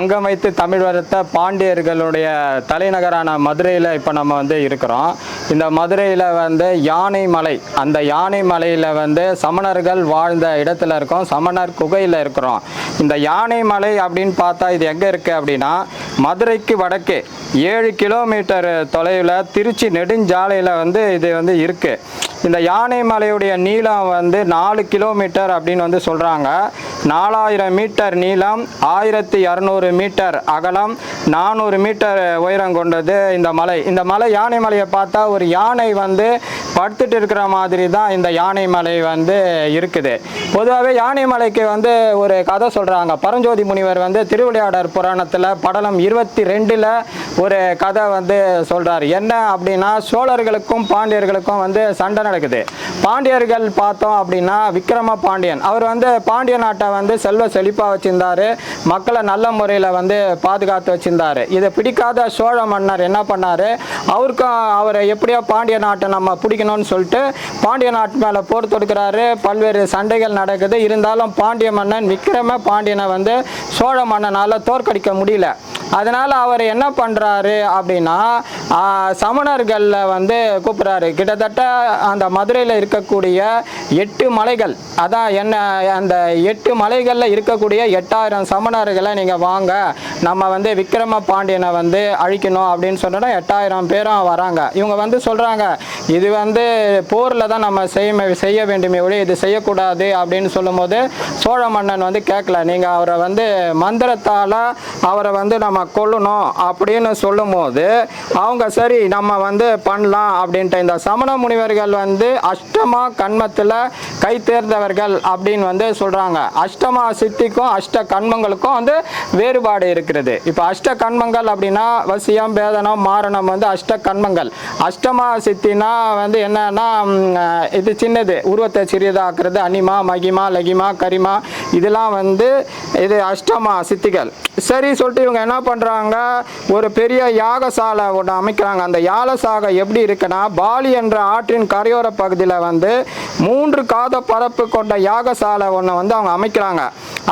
சங்கம் வைத்து தமிழ் வளர்த்த பாண்டியர்களுடைய தலைநகரான மதுரையில் இப்போ நம்ம வந்து இருக்கிறோம். இந்த மதுரையில் வந்து யானை மலை அந்த யானை மலையில் வந்து சமணர்கள் வாழ்ந்த இடத்துல இருக்கோம். சமணர் குகையில் இருக்கிறோம். இந்த யானை மலை அப்படின்னு பார்த்தா இது எங்கே இருக்குது அப்படின்னா மதுரைக்கு வடக்கே ஏழு கிலோமீட்டர் தொலைவில் திருச்சி நெடுஞ்சாலையில் வந்து இது வந்து இருக்குது இந்த யானை மலையுடைய நீளம் வந்து நாலு கிலோமீட்டர் அப்படின்னு வந்து சொல்கிறாங்க நாலாயிரம் மீட்டர் நீளம் ஆயிரத்தி இரநூறு மீட்டர் அகலம் நானூறு மீட்டர் உயரம் கொண்டது இந்த மலை. இந்த மலை யானை மலையை பார்த்தா ஒரு யானை வந்து படுத்துட்டு இருக்கிற மாதிரி தான் இந்த யானை மலை வந்து இருக்குது. பொதுவாகவே யானை மலைக்கு வந்து ஒரு கதை சொல்கிறாங்க பரஞ்சோதி முனிவர் வந்து திருவிளையாடர் புராணத்தில் படலம் இருபத்தி ரெண்டில் ஒரு கதை வந்து சொல்கிறார் என்ன அப்படின்னா சோழர்களுக்கும் பாண்டியர்களுக்கும் வந்து சண்டை நடக்குது. பாண்டியர்கள் பார்த்தோம் அப்படின்னா விக்ரம பாண்டியன். அவர் வந்து பாண்டிய நாட்டை வந்து செல்வ செழிப்பாக வச்சிருந்தாரு. மக்களை நல்ல முறையில் வந்து பாதுகாத்து வச்சிருந்தாரு. இதை பிடிக்காத சோழ மன்னர் என்ன பண்ணார்? அவருக்கும் அவரை எப்படியோ பாண்டிய நாட்டை நம்ம பிடிக்கணும்னு சொல்லிட்டு பாண்டிய நாட்டு மேலே போர் தொடுக்கிறாரு. பல்வேறு சண்டைகள் நடக்குது. இருந்தாலும் பாண்டிய மன்னன் விக்ரம பாண்டியனை வந்து சோழ மன்னனால் தோற்கடிக்க முடியல. அதனால் அவர் என்ன பண்ணுறாரு அப்படின்னா சமணர்களில் வந்து கூப்பிட்றாரு. கிட்டத்தட்ட அந்த மதுரையில் இருக்கக்கூடிய எட்டு மலைகள் அதான் என்ன அந்த எட்டு மலைகளில் இருக்கக்கூடிய எட்டாயிரம் சமணர்களை நீங்கள் வாங்க நம்ம வந்து விக்ரம பாண்டியனை வந்து அழிக்கணும் அப்படின்னு சொன்னோன்னா எட்டாயிரம் பேரும் வராங்க. இவங்க வந்து சொல்கிறாங்க இது வந்து போரில் தான் நம்ம செய்ய செய்ய வேண்டுமே ஒழிய இது செய்யக்கூடாது அப்படின்னு சொல்லும்போது சோழ மன்னன் வந்து கேட்கல. நீங்கள் அவரை வந்து மந்திரத்தால் அவரை வந்து நம்ம கொல்லணும் அப்படின்னு சொல்லும்போது அவங்க சரி நம்ம வந்து பண்ணலாம் அப்படின்ட்டு இந்த சமண முனிவர்கள் வந்து அஷ்டமா கண்மத்தில் கை தேர்ந்தவர்கள் அப்படின்னு வந்து சொல்கிறாங்க அஷ்டமா சித்திக்கும் அஷ்ட கண்மங்களுக்கும் வந்து வேறுபாடு இருக்கிறது. இப்போ அஷ்ட கண்மங்கள் அப்படின்னா வசியம் பேதனம் மாரணம் வந்து அஷ்ட கண்மங்கள். அஷ்டமா சித்தினா வந்து என்னன்னா இது சின்னது. உருவத்தை சிறியதாக்குறது அனிமா மகிமா லகிமா கரிமா இதெல்லாம் வந்து இது அஷ்டமா சித்திகள். சரி சொல்லிட்டு இவங்க என்ன பண்ணுறாங்க ஒரு பெரிய யாகசாலை ஒன்று அமைக்கிறாங்க. அந்த யாகசாலை எப்படி இருக்குன்னா பாலி என்ற ஆற்றின் கரையோர பகுதியில் வந்து மூன்று காத பரப்பு கொண்ட யாகசாலை ஒன்று வந்து அவங்க அமைக்கிறாங்க.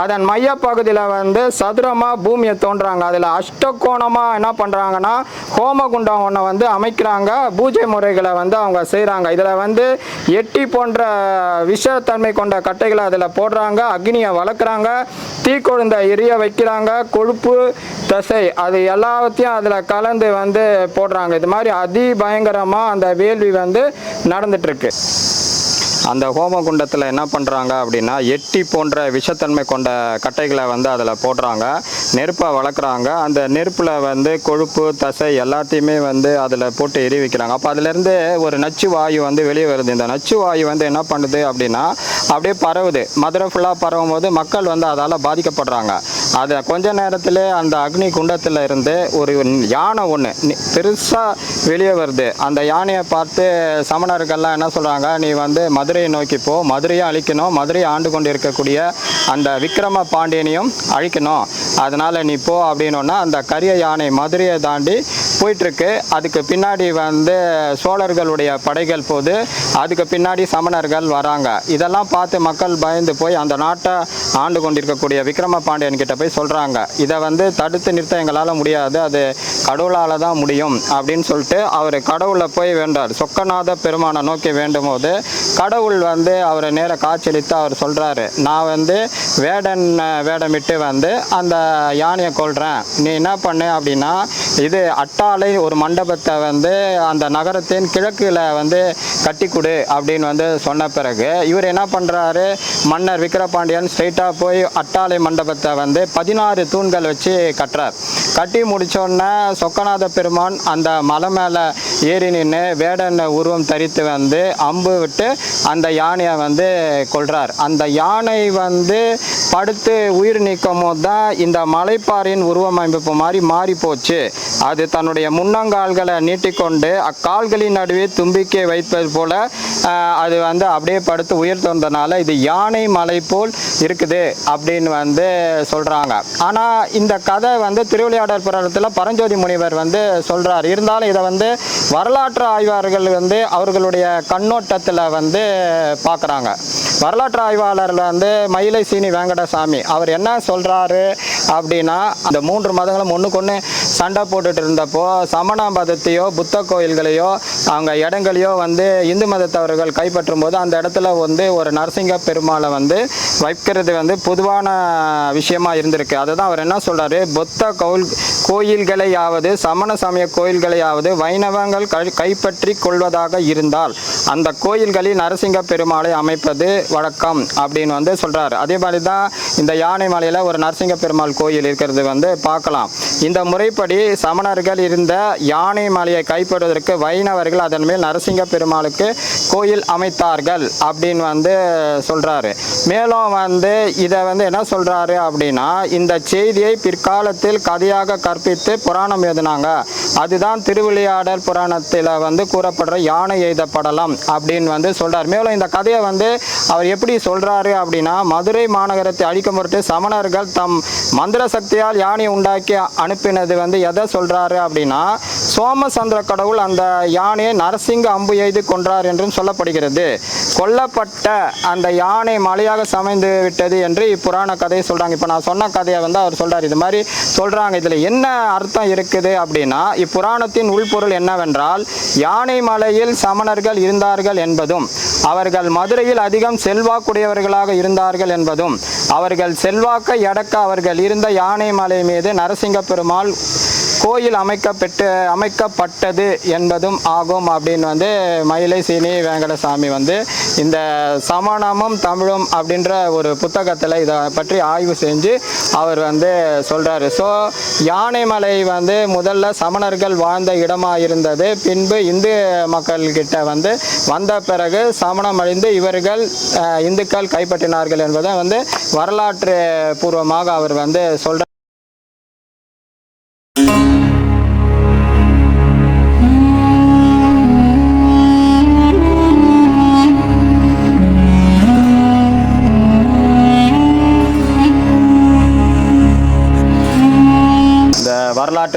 அதன் மையப்பகுதியில் வந்து சதுரமாக பூமியை தோன்றாங்க. அதில் அஷ்டகோணமாக என்ன பண்ணுறாங்கன்னா ஹோமகுண்டம் ஒன்றை வந்து அமைக்கிறாங்க. பூஜை முறைகளை வந்து அவங்க செய்கிறாங்க இதில் வந்து எட்டி போன்ற விஷத்தன்மை கொண்ட கட்டைகளை அதில் போடுறாங்க. அக்னியை வளர்க்குறாங்க. தீக்கொழுந்த எரிய வைக்கிறாங்க. கொழுப்பு தசை அது எல்லாத்தையும் அதில் கலந்து வந்து போடுறாங்க. இது மாதிரி அதி பயங்கரமாக அந்த வேள்வி வந்து நடந்துட்டுருக்கு அந்த ஹோமகுண்டத்தில் என்ன பண்ணுறாங்க அப்படின்னா எட்டி போன்ற விஷத்தன்மை கொண்ட கட்டைகளை வந்து அதில் போடுறாங்க. நெருப்பை வளர்க்குறாங்க. அந்த நெருப்பில் வந்து கொழுப்பு தசை எல்லாத்தையுமே வந்து அதில் போட்டு எரி வைக்கிறாங்க அப்போ அதுலேருந்து ஒரு நச்சு வாயு வந்து வெளியே வருது. இந்த நச்சு வாயு வந்து என்ன பண்ணுது அப்படின்னா அப்படியே பரவுது. மதுரை ஃபுல்லாக பரவும் போது மக்கள் வந்து அதால் பாதிக்கப்படுறாங்க. அதை கொஞ்ச நேரத்தில் அந்த அக்னி குண்டத்தில் இருந்து ஒரு யானை ஒன்று பெருசாக வெளியே வருது. அந்த யானையை பார்த்து சமணர்கள்லாம் என்ன சொல்கிறாங்க நீ வந்து மதுரை மதுரையை நோக்கி போ. மதுரையை அழிக்கணும். மதுரையை ஆண்டு கொண்டு இருக்கக்கூடிய அந்த விக்ரம பாண்டியனையும் அழிக்கணும். அதனால் நீ போ அப்படின்னோன்னா அந்த கரிய யானை மதுரையை தாண்டி போயிட்டுருக்கு. அதுக்கு பின்னாடி வந்து சோழர்களுடைய படைகள் போது அதுக்கு பின்னாடி சமணர்கள் வராங்க. இதெல்லாம் பார்த்து மக்கள் பயந்து போய் அந்த நாட்டை ஆண்டு கொண்டிருக்கக்கூடிய விக்ரம பாண்டியன் கிட்ட போய் சொல்கிறாங்க இதை வந்து தடுத்து நிறுத்த எங்களால் முடியாது அது கடவுளால் தான் முடியும் அப்படின்னு சொல்லிட்டு அவர் கடவுளை போய் வேண்டார். சொக்கநாத பெருமானை நோக்கி வேண்டும் போது கடவுள் வந்து அவரை நேர காட்சியளித்து அவர் சொல்கிறாரு நான் வந்து வேடன் வேடமிட்டு வந்து அந்த யானையை கொள்கிறேன் நீ என்ன பண்ணு அப்படின்னா இது அட்டாளை ஒரு மண்டபத்தை வந்து அந்த நகரத்தின் கிழக்கில் வந்து கட்டி கொடு அப்படின்னு வந்து சொன்ன பிறகு இவர் என்ன பண்ணுறாரு மன்னர் விக்கிரபாண்டியன் ஸ்ட்ரைட்டாக போய் அட்டாலை மண்டபத்தை வந்து பதினாறு தூண்கள் வச்சு கட்டுறார். கட்டி முடித்தோடனே சொக்கநாத பெருமான் அந்த மலை மேலே ஏறி நின்று வேடன் உருவம் தரித்து வந்து அம்பு விட்டு அந்த யானையை வந்து கொல்றார். அந்த யானை வந்து படுத்து உயிர் நீக்கும் போது தான் இந்த மலைப்பாறையின் உருவமைப்பு மாதிரி மாறி போச்சு அது தன்னுடைய முன்னங்கால்களை நீட்டிக்கொண்டு அக்கால்களின் நடுவே தும்பிக்கை வைப்பது போல அது வந்து அப்படியே படுத்து உயிர் தோன்றனால இது யானை மலை போல் இருக்குது அப்படின்னு வந்து சொல்கிறாங்க ஆனால் இந்த கதை வந்து திருவிளையாடல் புராணத்தில் பரஞ்சோதி முனிவர் வந்து சொல்கிறார் இருந்தாலும் இதை வந்து வரலாற்று ஆய்வாளர்கள் வந்து அவர்களுடைய கண்ணோட்டத்தில் வந்து பார்க்குறாங்க வரலாற்று ஆய்வாளரில் வந்து மயிலை சீனி வெங்கடசாமி அவர் என்ன சொல்கிறாரு அப்படின்னா அந்த மூன்று மதங்களும் ஒன்றுக்கு ஒன்று சண்டை போட்டுட்டு இருந்தப்போ சமண மதத்தையோ புத்த கோயில்களையோ அவங்க இடங்களையோ வந்து இந்து மதத்தவர்கள் கைப்பற்றும் போது அந்த இடத்துல வந்து ஒரு நரசிங்க பெருமாளை வந்து வைக்கிறது வந்து பொதுவான விஷயமா இருந்திருக்கு. அதை தான் அவர் என்ன சொல்றாரு? புத்த கோயில் கோயில்களையாவது சமண சமய கோயில்களையாவது வைணவங்கள் கைப்பற்றி கொள்வதாக இருந்தால் அந்த கோயில்களில் நரசிங்க பெருமாளை அமைப்பது வழக்கம் அப்படின்னு வந்து சொல்றாரு. அதே மாதிரி தான் இந்த யானை மலையில ஒரு நரசிங்க பெருமாள் கோயில் இருக்கிறது வந்து பார்க்கலாம். இந்த முறைப்படி சமணர்கள் இருந்த யானை மலையை கைப்பற்றுவதற்கு வைணவர்கள் அதன் மேல் நரசிங்க பெருமாளுக்கு கோயில் அமைத்தார்கள் அப்படின்னு வந்து சொல்றாரு. மேலும் வந்து இதை வந்து என்ன சொல்றாரு அப்படின்னா இந்த செய்தியை பிற்காலத்தில் கதையாக கற்பித்து புராணம் எழுதினாங்க. அதுதான் திருவிளையாடல் புராணத்தில் வந்து கூறப்படுற யானை எழுதப்படலாம் அப்படின்னு வந்து சொல்றார். மேலும் இந்த கதையை வந்து அவர் எப்படி சொல்றாரு அப்படின்னா மதுரை மாநகரத்தை அழிக்கும் பொருட்டு சமணர்கள் தம் மந்திர சக்தியால் யானை உண்டாக்கி அனுப்பினது வந்து எதை சொல்கிறாரு அப்படின்னா சோமசந்திர கடவுள் அந்த யானையை நரசிங்க அம்பு எய்து கொன்றார் என்றும் சொல்லப்படுகிறது. கொல்லப்பட்ட அந்த யானை மலையாக சமைந்து விட்டது என்று இப்புராண கதையை சொல்கிறாங்க இப்போ நான் சொன்ன கதையை வந்து அவர் சொல்கிறார் இது மாதிரி சொல்கிறாங்க இதில் என்ன அர்த்தம் இருக்குது அப்படின்னா இப்புராணத்தின் உள்பொருள் என்னவென்றால் யானை மலையில் சமணர்கள் இருந்தார்கள் என்பதும் அவர்கள் மதுரையில் அதிகம் செல்வாக்குடையவர்களாக இருந்தார்கள் என்பதும் அவர்கள் செல்வாக்கை அடக்க அவர்கள் இருந்த யானை மலை மீது நரசிங்க பெருமாள் கோயில் அமைக்கப்பட்டு அமைக்கப்பட்டது என்பதும் ஆகும் அப்படின்னு வந்து மயிலை சீனி வேங்கடசாமி வந்து இந்த சமணமும் தமிழும் அப்படின்ற ஒரு புத்தகத்தில் இதை பற்றி ஆய்வு செஞ்சு அவர் வந்து சொல்கிறாரு ஸோ யானைமலை வந்து முதல்ல சமணர்கள் வாழ்ந்த இடமாக இருந்தது பின்பு இந்து மக்கள்கிட்ட வந்து வந்த பிறகு சமணம் அழிந்து இவர்கள் இந்துக்கள் கைப்பற்றினார்கள் என்பதை வந்து வரலாற்று பூர்வமாக அவர் வந்து சொல்கிறார்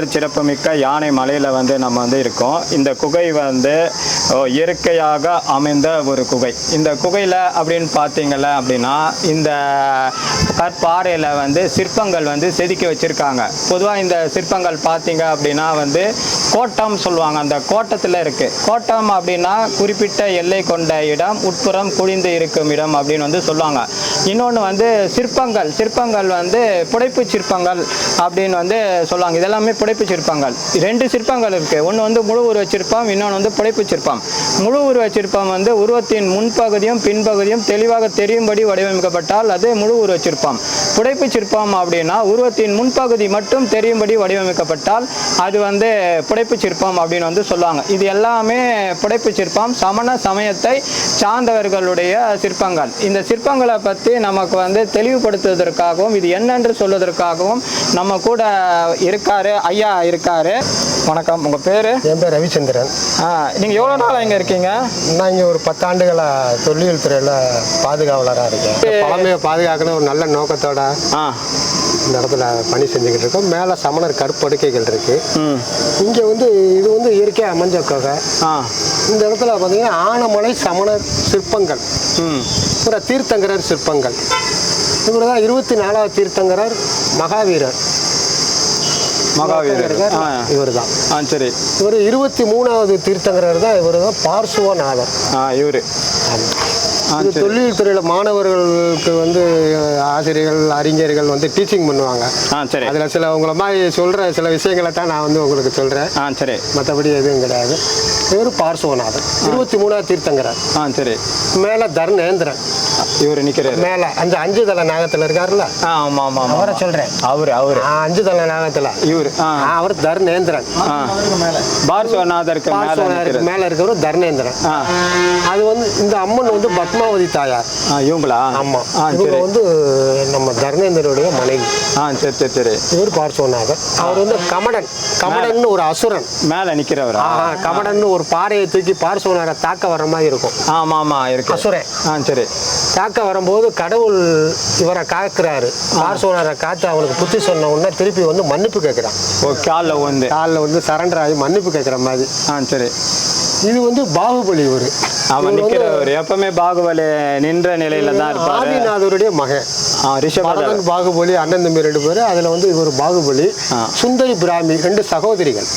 வரலாற்று சிறப்புமிக்க யானை மலையில் வந்து நம்ம வந்து இருக்கோம். இந்த குகை வந்து இயற்கையாக அமைந்த ஒரு குகை. இந்த குகையில் அப்படின்னு பார்த்தீங்கல்ல அப்படின்னா இந்த கற்பாறையில் வந்து சிற்பங்கள் வந்து செதுக்கி வச்சுருக்காங்க. பொதுவாக இந்த சிற்பங்கள் பார்த்தீங்க அப்படின்னா வந்து கோட்டம் சொல்லுவாங்க. அந்த கோட்டத்தில் இருக்குது கோட்டம் அப்படின்னா குறிப்பிட்ட எல்லை கொண்ட இடம் உட்புறம் குழிந்து இருக்கும் இடம் அப்படின்னு வந்து சொல்லுவாங்க. இன்னொன்று வந்து சிற்பங்கள். சிற்பங்கள் வந்து புடைப்பு சிற்பங்கள் அப்படின்னு வந்து சொல்லுவாங்க. இதெல்லாமே புடைப்பு சிற்பங்கள். ரெண்டு சிற்பங்கள் இருக்கு. ஒன்று வந்து முழு உருவ சிற்பம் இன்னொன்று வந்து புடைப்பு சிற்பம். முழு உருவ சிற்பம் வந்து உருவத்தின் முன்பகுதியும் பின்பகுதியும் தெளிவாக தெரியும்படி வடிவமைக்கப்பட்டால் அது முழு உருவ சிற்பம் புடைப்பு சிற்பம் அப்படின்னா உருவத்தின் முன்பகுதி மட்டும் தெரியும்படி வடிவமைக்கப்பட்டால் அது வந்து புடைப்பு சிற்பம் அப்படின்னு வந்து சொல்லுவாங்க. இது எல்லாமே புடைப்பு சிற்பம் சமண சமயத்தை சார்ந்தவர்களுடைய சிற்பங்கள். இந்த சிற்பங்களை பற்றி நமக்கு வந்து தெளிவுபடுத்துவதற்காகவும் இது என்னென்று சொல்வதற்காகவும் நம்ம கூட இருக்காரு ஐயா இருக்காரு. வணக்கம். உங்க பேரு? என் பேர் ரவிச்சந்திரன். ஆ நீங்க எவ்வளவு நாள் இங்க இருக்கீங்க? நான் இங்கே ஒரு பத்தாண்டுகளாக தொல்லியல் துறையில் பாதுகாவலராக இருக்கேன். பழமையை பாதுகாக்கணும் ஒரு நல்ல நோக்கத்தோட இந்த இடத்துல பணி செஞ்சுக்கிட்டு இருக்கோம். மேலே சமணர் கற்படுக்கைகள் இருக்கு. ம். இங்கே வந்து இது வந்து இயற்கையாக அமைஞ்ச குகை. இந்த இடத்துல பார்த்தீங்கன்னா ஆனமலை சமணர் சிற்பங்கள். அப்புறம் தீர்த்தங்கரர் சிற்பங்கள். இவர் தான் இருபத்தி நாலாவது தீர்த்தங்கரர் மகாவீரர். மகாவீரர். ஆ இவர் தான் ஆ சரி. இவர் இருபத்தி மூணாவது தீர்த்தங்கரர் தான் இவர் தான் பார்சுவநாதர். ஆ இவரு. இது தொழில் துறையில் மாணவர்களுக்கு வந்து ஆசிரியர்கள் அறிஞர்கள் வந்து டீச்சிங் பண்ணுவாங்க. ஆ சரி. அதில் சில உங்களை மாதிரி சொல்கிற சில விஷயங்களை தான் நான் வந்து உங்களுக்கு சொல்கிறேன் ஆ சரி. மற்றபடி எதுவும் கிடையாது. இவர் பார்சுவநாதன் இருபத்தி மூணாவது தீர்த்தங்கரர். ஆ சரி. மேலே தர்ணேந்திரன். இவர் நிற்கிறாரு மேலே அந்த அஞ்சு தலை நாகத்தில் இருக்காருல்ல? ஆமாம் ஆமாம் அவரை சொல்கிறேன் அவர் அவர். அஞ்சு தலை நாகத்தில். இவர். அவர் தர்ணேந்திரன். பார்ஸ்வநாதருக்கு மேலே பார்சுவநாதருக்கு நிற்கிறது மேலே இருக்கிறவர் தர்ணேந்திரன். ஆ. அது வந்து இந்த அம்மன் வந்து பத்மாவதி தாயார். இவங்களா? ஆமாம் இவங்க வந்து நம்ம தர்ணேந்திரனுடைய மனைவி. ஆ சரி சரி சரி. இவர் பார்சோநாதர் அவர் வந்து கமடன். கமடன் ஒரு அசுரன். மேலே நிற்கிறவரா ஆஹா, கமடன் ஒரு பாறையை தூக்கி பார்சோனாரை தாக்க வர்ற மாதிரி இருக்கும். ஆமாம் ஆமாம் இருக்கு. அசுரன். ஆ சரி. தாக்க வரும்போது கடவுள் இவரை காக்குறாரு. பார்சோனாரை காத்து அவனுக்கு புத்தி சொன்ன உடனே திருப்பி வந்து மன்னிப்பு கேட்குறான். ஓ காலில் வந்து காலில் வந்து சரண்டர் ஆகி மன்னிப்பு கேட்குற மாதிரி. ஆ சரி. இது வந்து பாகுபலி இவர். அவன் நிற்கிறவர். எப்பவுமே பாகுபலி நின்ற நிலையில தான் இருப்பாரு. ஆதிநாதருடைய மகன். பரதன் பாகுபலி அண்ணன் தம்பி ரெண்டு பேர். அதில் வந்து இவர் பாகுபலி. சுந்தரி பிராமி ரெண்டு சகோதரிகள்.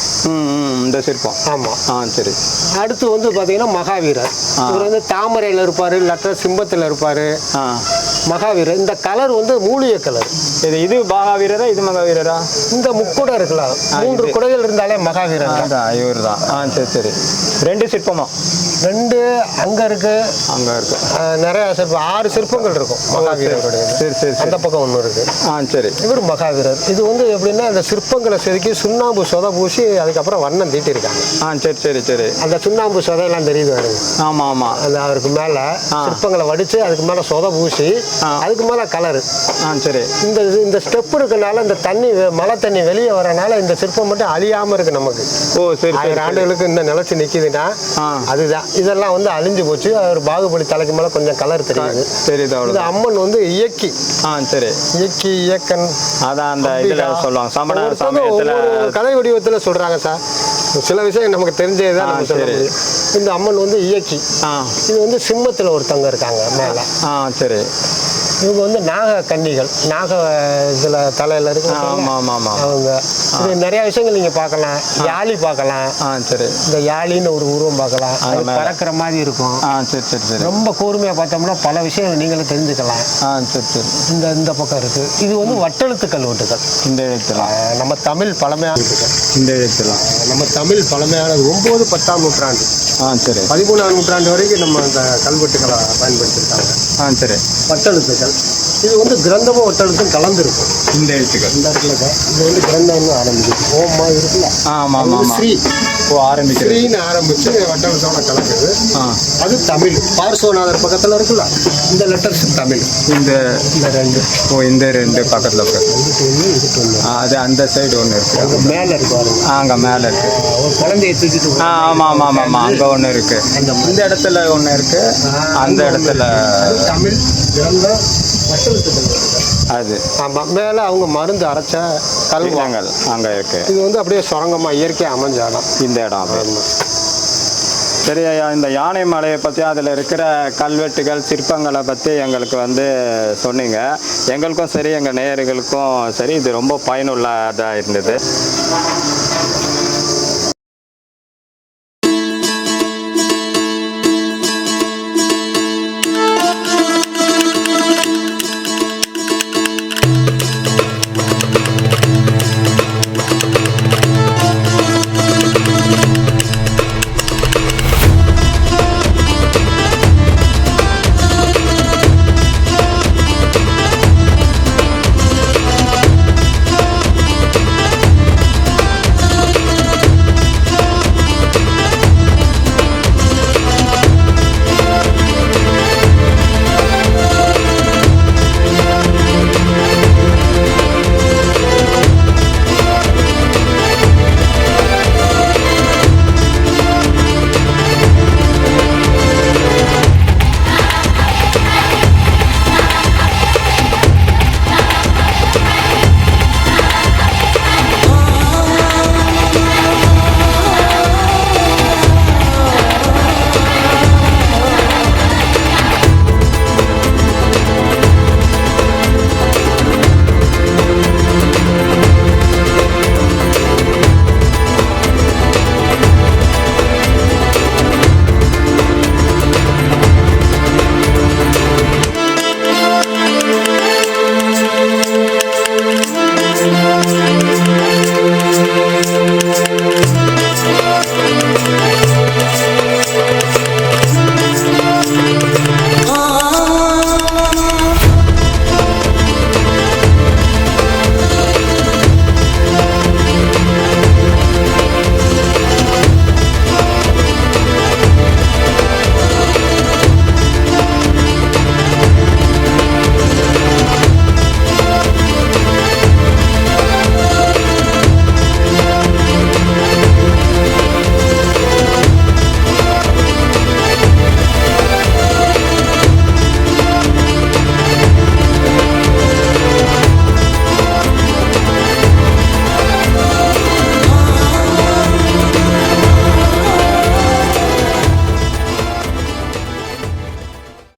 இந்த சிற்பம். ஆமாம் ஆ சரி. அடுத்து வந்து பார்த்தீங்கன்னா மகாவீரர். இவர் வந்து தாமரையில் இருப்பார் இல்லாட்ட சிம்பத்தில் இருப்பார். மகாவீரர். இந்த கலர் வந்து மூலிகை கலர். இது இது மகாவீரரா இது மகாவீரரா? இந்த முக்குடை இருக்கலாம். மூன்று குடைகள் இருந்தாலே மகாவீரர் இவர் தான் ஆ சரி சரி. ரெண்டு சிற்பமா? ரெண்டு அங்கே இருக்கு. அங்கே இருக்கு. அஹ், நிறைய சிற்பம் ஆறு சிற்பங்கள் இருக்கும். மகாவீரருடைய சரி. சரி அந்த பக்கம் ஒன்று இருக்கு. ஆ சரி. இவர் மகாவீரர். இது வந்து எப்படின்னா அந்த சிற்பங்களை செதுக்கி சுண்ணாம்பு சொத பூசி அதுக்கப்புறம் வண்ணம் தீட்டியிருக்காங்க. ஆ சரி சரி சரி. அந்த சுண்ணாம்பு சொதையெல்லாம் தெரியுது பாருங்க. ஆமாம் ஆமாம் அந்த அவருக்கு மேலே சிற்பங்களை வடித்து அதுக்கு மேலே சொத பூசி. அதுக்கு மேலே கலரு. ஆ சரி. இந்த இந்த ஸ்டெப் இருக்கனால இந்த தண்ணி மழை தண்ணி வெளியே வரனால இந்த சிற்பம் மட்டும் அழியாமல் இருக்கு நமக்கு. ஓ சரி சரி ஆயிரம் ஆண்டுகளுக்கு இந்த நிலச்சி நிற்கிதுன்னா அதுதான். இதெல்லாம் வந்து அழிஞ்சு போச்சு. அவர் பாகுபலி தலைக்கு மேலே கொஞ்சம் கலர் தெரியுது. தெரியுது இந்த அவ்வளோ அம்மன் வந்து இயக்கி. ஆ சரி. இயக்கி இயக்கன் அதான் அந்த இதில் சொல்லுவாங்க. சமண ஒவ்வொருத்தரும் சமயத்தில் கதை வடிவத்தில் சொல்றாங்க சார். சில விஷயம் நமக்கு தெரிஞ்சது தான் சரி. இந்த அம்மன் வந்து இயக்கி. இது வந்து சிம்மத்தில் ஒருத்தவங்க இருக்காங்க மேலே. ஆ சரி. இவங்க வந்து நாக கன்னிகள். நாக இதில் தலையில் இருக்கு ஆமாம் ஆமாம் ஆமாம் அவங்க. இது நிறைய விஷயங்கள் நீங்கள் பார்க்கலாம். யாழி பார்க்கலாம். ஆ சரி. இந்த யாழின்னு ஒரு உருவம் பார்க்கலாம். அது. பறக்கிற மாதிரி இருக்கும். ஆ சரி சரி சரி. ரொம்ப கூர்மையாக பார்த்தோம்னா பல விஷயங்கள் நீங்களும் தெரிஞ்சுக்கலாம். ஆ சரி சரி. இந்த இந்த பக்கம் இருக்கு. இது வந்து வட்டெழுத்து கல்வெட்டுகள் இந்த எழுத்துலாம் நம்ம தமிழ் பழமையான இந்த எழுத்துலாம் நம்ம தமிழ் பழமையானது ஒன்பது பத்தாம் நூற்றாண்டு. ஆ சரி. பதிமூணாம் நூற்றாண்டு வரைக்கும் நம்ம அந்த கல்வெட்டுகளை பயன்படுத்தியிருக்காங்க ஆ சரி. வட்டெழுத்துக்கள் இது வந்து கிரந்தமும் வட்டெழுத்தும் கலந்துருக்கும். இந்த எழுத்துக்கள். இந்த இடத்துல இது வந்து கிரந்தம்னு ஆரம்பிக்குது. ஓமா இருக்குல்ல? ஆமாம் அது ஆமாம் ஆமாம் ஸ்ரீ. ஓ ஆரம்பிக்கிறது. ஸ்ரீன்னு ஆரம்பிச்சு வட்டெழுத்தோட கலக்குது. ஆ. அது தமிழ். பார்சோநாதர் பக்கத்தில் இருக்குல்ல? இந்த லெட்டர்ஸ் தமிழ். இந்த இந்த ரெண்டு. ஓ இந்த ரெண்டு பக்கத்தில் இருக்கு. இதுக்கு ஒன்று இதுக்கு ஒன்று ஆ, அது அந்த சைடு ஒன்று இருக்கு. அங்கே மேலே இருக்கு பாருங்க. ஆ அங்கே மேலே இருக்கு. ஒரு குழந்தைய தூக்கிட்டு ஆ ஆமாம் ஆமாம் ஆமாம் ஆமாம் அங்கே ஒன்று இருக்கு. இந்த இடத்துல ஒன்று இருக்கு. அந்த இடத்துல அது தமிழ் கிரந்தம் அது. ஆமாம் மேலே அவங்க மருந்து அரைச்ச கல்வா இல்லங்கள் அங்கே இருக்கு. இது வந்து அப்படியே சுரங்கமா இயற்கையாக அமைஞ்ச இடம். இந்த இடம். சரி ஐயா இந்த யானை மலையை பற்றி அதில் இருக்கிற கல்வெட்டுகள் சிற்பங்களை பற்றி எங்களுக்கு வந்து சொன்னீங்க. எங்களுக்கும் சரி எங்கள் நேயர்களுக்கும் சரி இது ரொம்ப பயனுள்ளதாக இருந்தது.